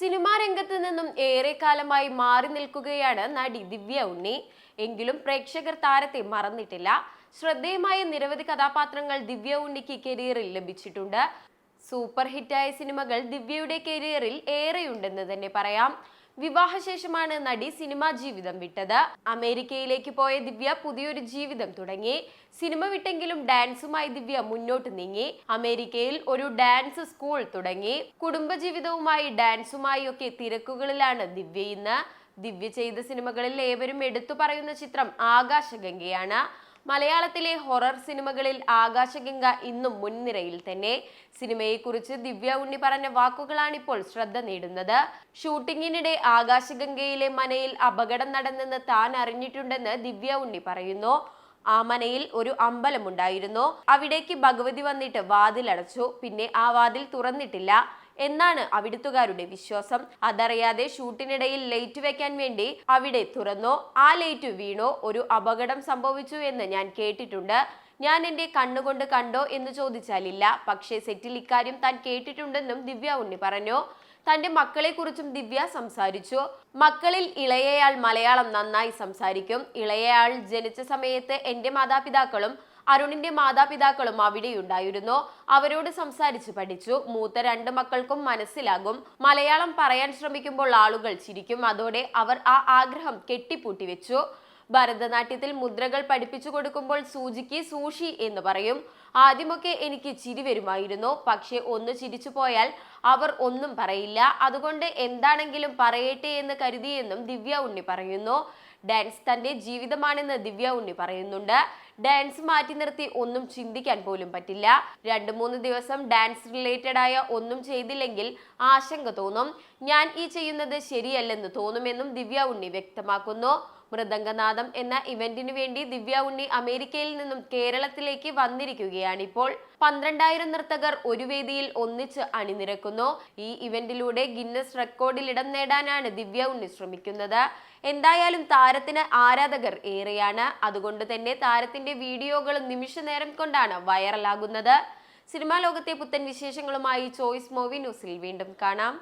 Cinema രംഗത്ത് നിന്നും ഏറെക്കാലമായി മാറി നിൽക്കുകയാണ് നടി ദിവ്യ ഉണ്ണി. എങ്കിലും പ്രേക്ഷകർ താരത്തെ മറന്നിട്ടില്ല. ശ്രദ്ധേയമായ നിരവധി കഥാപാത്രങ്ങൾ ദിവ്യ ഉണ്ണിക്ക് കരിയറിൽ ലഭിച്ചിട്ടുണ്ട്. സൂപ്പർ ഹിറ്റായ സിനിമകൾ ദിവ്യയുടെ കരിയറിൽ ഏറെയുണ്ടെന്ന് തന്നെ പറയാം. വിവാഹശേഷമാണ് നടി സിനിമാ ജീവിതം വിട്ടത്. അമേരിക്കയിലേക്ക് പോയ ദിവ്യ പുതിയൊരു ജീവിതം തുടങ്ങി. സിനിമ വിട്ടെങ്കിലും ഡാൻസുമായി ദിവ്യ മുന്നോട്ട് നീങ്ങി. അമേരിക്കയിൽ ഒരു ഡാൻസ് സ്കൂൾ തുടങ്ങി. കുടുംബജീവിതവുമായി ഡാൻസുമായി ഒക്കെ തിരക്കുകളിലാണ് ദിവ്യ ഇന്ന്. ദിവ്യ ചെയ്ത സിനിമകളിൽ ഏവരും എടുത്തു പറയുന്ന ചിത്രം ആകാശഗംഗയാണ്. മലയാളത്തിലെ ഹൊറർ സിനിമകളിൽ ആകാശഗംഗ ഇന്നും മുൻനിരയിൽ തന്നെ. സിനിമയെക്കുറിച്ച് ദിവ്യ ഉണ്ണി പറഞ്ഞ വാക്കുകളാണിപ്പോൾ ശ്രദ്ധ നേടുന്നത്. ഷൂട്ടിങ്ങിനിടെ ആകാശഗംഗയിലെ മനയിൽ അപകടം നടന്നെന്ന് താൻ അറിഞ്ഞിട്ടുണ്ടെന്ന് ദിവ്യ ഉണ്ണി പറയുന്നു. ആ മനയിൽ ഒരു അമ്പലമുണ്ടായിരുന്നു. അവിടേക്ക് ഭഗവതി വന്നിട്ട് വാതിലടച്ചു. പിന്നെ ആ വാതിൽ തുറന്നിട്ടില്ല. എന്നാണ് അവിടുത്തുകാരുടെ വിശ്വാസം. അതറിയാതെ ഷൂട്ടിനിടയിൽ ലൈറ്റ് വെക്കാൻ വേണ്ടി അവിടെ തുറന്നോ ആ ലൈറ്റ് വീണോ ഒരു അപകടം സംഭവിച്ചു എന്ന് ഞാൻ കേട്ടിട്ടുണ്ട്. ഞാൻ എന്റെ കണ്ണുകൊണ്ട് കണ്ടോ എന്ന് ചോദിച്ചാലില്ല. പക്ഷേ സെറ്റിൽ ഇക്കാര്യം താൻ കേട്ടിട്ടുണ്ടെന്നും ദിവ്യ ഉണ്ണി പറഞ്ഞു. തന്റെ മക്കളെക്കുറിച്ചും ദിവ്യ സംസാരിച്ചു. മക്കളിൽ ഇളയയാൾ മലയാളം നന്നായി സംസാരിക്കും. ഇളയയാൾ ജനിച്ച സമയത്ത് എന്റെ മാതാപിതാക്കളും അരുണിന്റെ മാതാപിതാക്കളും അവിടെയുണ്ടായിരുന്നു. അവരോട് സംസാരിച്ച് പഠിച്ചു. മൂത്ത രണ്ട് മക്കൾക്കും മനസ്സിലാകും. മലയാളം പറയാൻ ശ്രമിക്കുമ്പോൾ ആളുകൾ ചിരിക്കും. അതോടെ അവർ ആ ആഗ്രഹം കെട്ടിപ്പൂട്ടി വെച്ചു. ഭരതനാട്യത്തിൽ മുദ്രകൾ പഠിപ്പിച്ചു കൊടുക്കുമ്പോൾ സൂചിക്ക് സൂഷി എന്ന് പറയും. ആദ്യമൊക്കെ എനിക്ക് ചിരി വരുമായിരുന്നു. പക്ഷെ ഒന്ന് ചിരിച്ചു പോയാൽ അവർ ഒന്നും പറയില്ല. അതുകൊണ്ട് എന്താണെങ്കിലും പറയട്ടെ എന്ന് കരുതിയെന്നും ദിവ്യ ഉണ്ണി പറയുന്നു. ഡാൻസ് തന്റെ ജീവിതമാണെന്ന് ദിവ്യ ഉണ്ണി പറയുന്നുണ്ട്. ഡാൻസ് മാറ്റി നിർത്തി ഒന്നും ചിന്തിക്കാൻ പോലും പറ്റില്ല. രണ്ട് മൂന്ന് ദിവസം ഡാൻസ് റിലേറ്റഡ് ആയ ഒന്നും ചെയ്തില്ലെങ്കിൽ ആശങ്ക തോന്നും. ഞാൻ ഈ ചെയ്യുന്നത് ശരിയല്ലെന്ന് തോന്നുമെന്നും ദിവ്യ ഉണ്ണി വ്യക്തമാക്കുന്നു. മൃദംഗനാഥം എന്ന ഇവന്റിനു വേണ്ടി ദിവ്യ ഉണ്ണി അമേരിക്കയിൽ നിന്നും കേരളത്തിലേക്ക് വന്നിരിക്കുകയാണ് ഇപ്പോൾ പന്ത്രണ്ടായിരം നർത്തകർ ഒരു വേദിയിൽ ഒന്നിച്ച് അണിനിരക്കുന്നു. ഈ ഇവന്റിലൂടെ ഗിന്നസ് റെക്കോർഡിൽ ഇടം നേടാനാണ് ദിവ്യ ഉണ്ണി ശ്രമിക്കുന്നത്. എന്തായാലും താരത്തിന് ആരാധകർ ഏറെയാണ്. അതുകൊണ്ട് തന്നെ താരത്തിന്റെ വീഡിയോകൾ നിമിഷ നേരം കൊണ്ടാണ് വൈറലാകുന്നത്. സിനിമാ ലോകത്തെ പുത്തൻ വിശേഷങ്ങളുമായി ചോയ്സ് മൂവി ന്യൂസിൽ വീണ്ടും കാണാം.